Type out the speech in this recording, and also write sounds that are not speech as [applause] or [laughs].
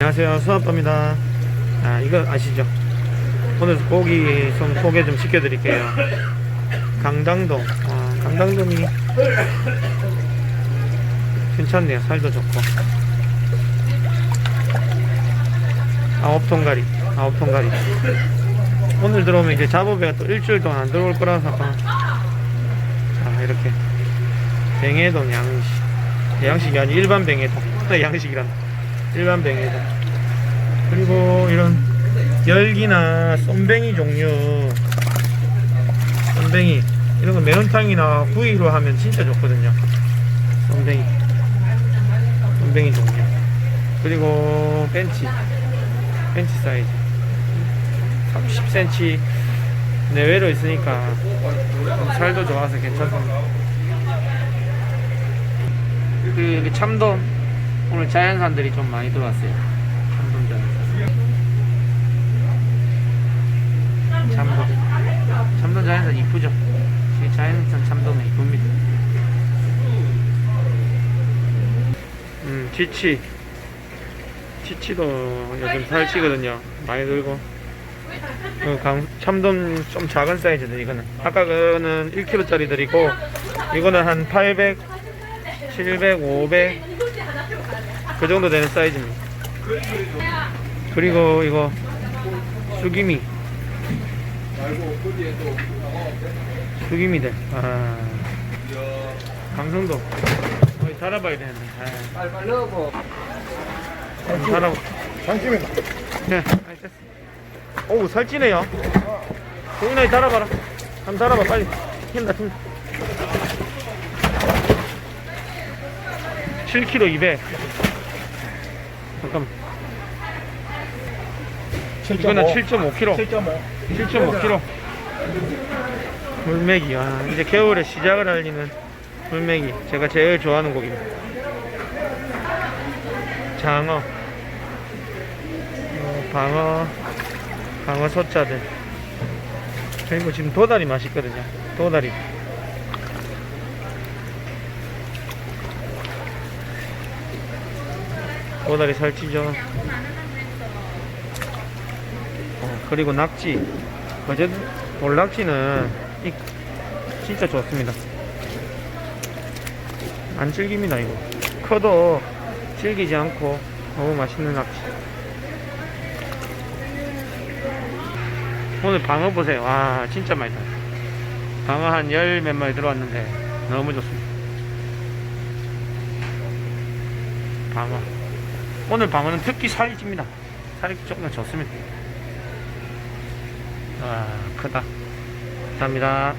안녕하세요. 수아빠입니다. 아 이거 아시죠? 오늘 고기 좀 소개 좀 시켜드릴게요. 강당동. 아, 강당동이 괜찮네요. 살도 좋고. 아홉 통가리. 아홉 통가리 오늘 들어오면 이제 작업회가 또 일주일 동안 안 들어올 거라서. 자 이렇게. 뱅해동 양식. 양식이 아니 일반 뱅해동 [laughs] 양식이란. 일반 뱅에도. 그리고 이런 열기나 쏨뱅이 종류. 쏨뱅이. 이런 거 매운탕이나 구이로 하면 진짜 좋거든요. 쏨뱅이. 쏨뱅이 종류. 그리고 벤치. 벤치 사이즈 30cm 내외로 있으니까 좀 살도 좋아서 괜찮습니다 그 여기 참돔 오늘 자연산들이 좀 많이 들어왔어요. 참돔 자연산. 참돔. 참돔 자연산 이쁘죠? 이 자연산 참돔이 이쁩니다. 음, 치치. 치치도 요즘 살찌거든요. 많이 들고. 그 강, 참돔 좀 작은 사이즈들 이거는. 아까 그거는 1kg짜리들이고 이거는 한 800, 700, 500. 그 정도 되는 사이즈입니다. 그리고 이거 수기미. 수기미들. 아. 강성도. 거기 달아봐야 되는데. 아. 빨빨 넣고 달아. 잠시만요. 네, 됐어. 어우, 살찌네요. 동인아이 달아봐라. 한번 달아봐, 빨리. 힘다, 힘. 7kg 200. 잠깐만. 이거는 7.5kg. 7.5. 7.5kg. 물메기. 와, 이제 겨울에 시작을 알리는 물메기. 제가 제일 좋아하는 고기입니다. 장어. 어, 방어. 방어 소자들. 그리고 지금 도다리 맛있거든요. 도다리. 도다리 살찌죠. 어, 그리고 낙지. 어제 돌낙지는 이, 진짜 좋습니다. 안 질깁니다 이거. 커도 질기지 않고 너무 맛있는 낙지. 오늘 방어 보세요. 와 진짜 맛있다. 방어 한 열 몇 마리 들어왔는데 너무 좋습니다. 방어. 오늘 방어는 특히 살이 찝니다. 살이 조금 좋습니다. 와, 크다. 감사합니다.